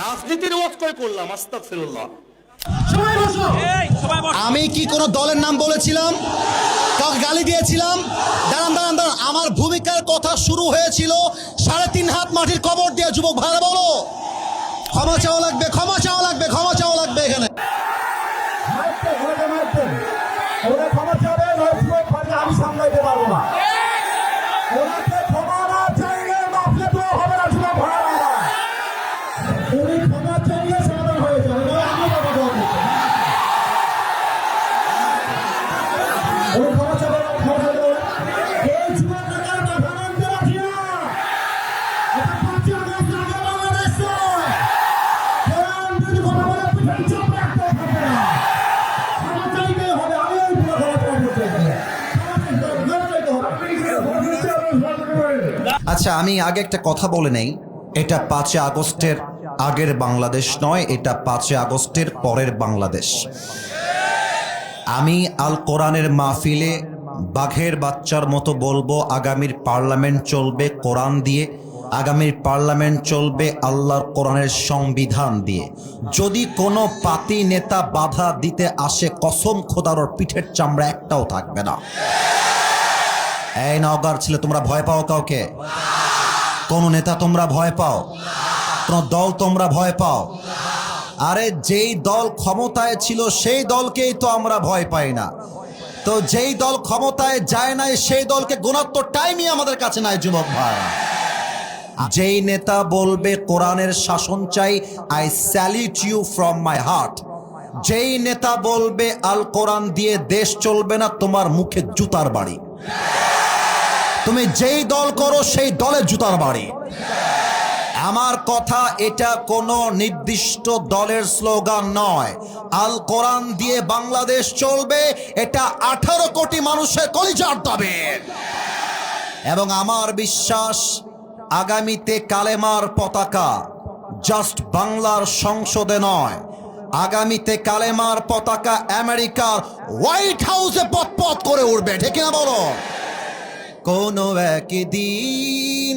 রাজনীতির ওয়াজ করে করলাম আস্তাগফিরুল্লাহ। আমি কি কোন দলের নাম বলেছিলাম? কাউকে গালি দিয়েছিলাম? দাঁড়ান দাঁড়ান দাঁড়ান। আমার ভূমিকার কথা শুরু হয়েছিল সাড়ে তিন হাত মাটির কবর দিয়ে যুবক ভাইরা বলো। ক্ষমা চাওয়া লাগবে ক্ষমা চাওয়া লাগবে ক্ষমা চাওয়া লাগবে এখানে। আচ্ছা আমি আগে একটা কথা বলে নেই। এটা পাঁচই আগস্টের আগের বাংলাদেশ নয়, এটা পাঁচই আগস্টের পরের বাংলাদেশ। আমি আল কোরআনের মাহফিলে বাঘের বাচ্চার মতো বলব, আগামীর পার্লামেন্ট চলবে কোরআন দিয়ে, আগামীর পার্লামেন্ট চলবে আল্লাহর কোরআনের সংবিধান দিয়ে। যদি কোনো পাতি নেতা বাধা দিতে আসে, কসম খোদারোর পিঠের চামড়া একটাও থাকবে না। এই নওগাঁর ছেলে, তোমরা ভয় পাও কাউকে? কোন নেতা তোমরা ভয় পাও? কোন দল তোমরা ভয় পাও? আরে যেই দল ক্ষমতায় ছিল, সেই দলকেই তো আমরা ভয় পাই না। তো যেই দল ক্ষমতায় যায় নাই, সেই দলকে গুণাত্মক টাইমই আমাদের কাছে নাই, যুবক ভাই। যেই নেতা বলবে, কোরআনের শাসন চাই I salute you from my heart যেই নেতা বলবে, আল কোরআন দিয়ে দেশ চলবে না, তোমার মুখে জুতার বাড়ি। তুমি যেই দল করো, সেই দলের জুতার বাড়ি। আমার কথা এটা কোনো নির্দিষ্ট দলের স্লোগান নয়। আল কোরআন দিয়ে বাংলাদেশ চলবে, এটা আঠারো কোটি মানুষের কলিজার দাবে এবং আমার বিশ্বাস, আগামীতে কালেমার পতাকা জাস্ট বাংলার সংসদে নয়। আগামীতে কালেমার পতাকা আমেরিকার হোয়াইট হাউসে পথ করে উঠবে, ঠিক না বলো? কোনো একদিন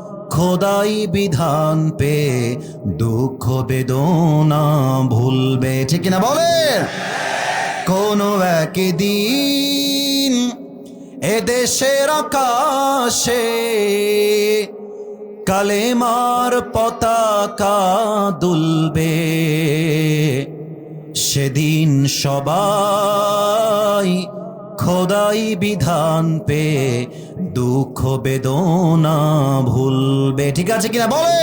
খোদাই বিধান পে দুঃখ বেদনা ভুলবে। ঠিক না বলে কোনো একদিন এদেশের আকাশে কালেমার পতাকা দুলবে। সেদিন সবাই খোদাই বিধান পে দুঃখ বেদনা ভুলবে। ঠিক আছে কিনা? বলে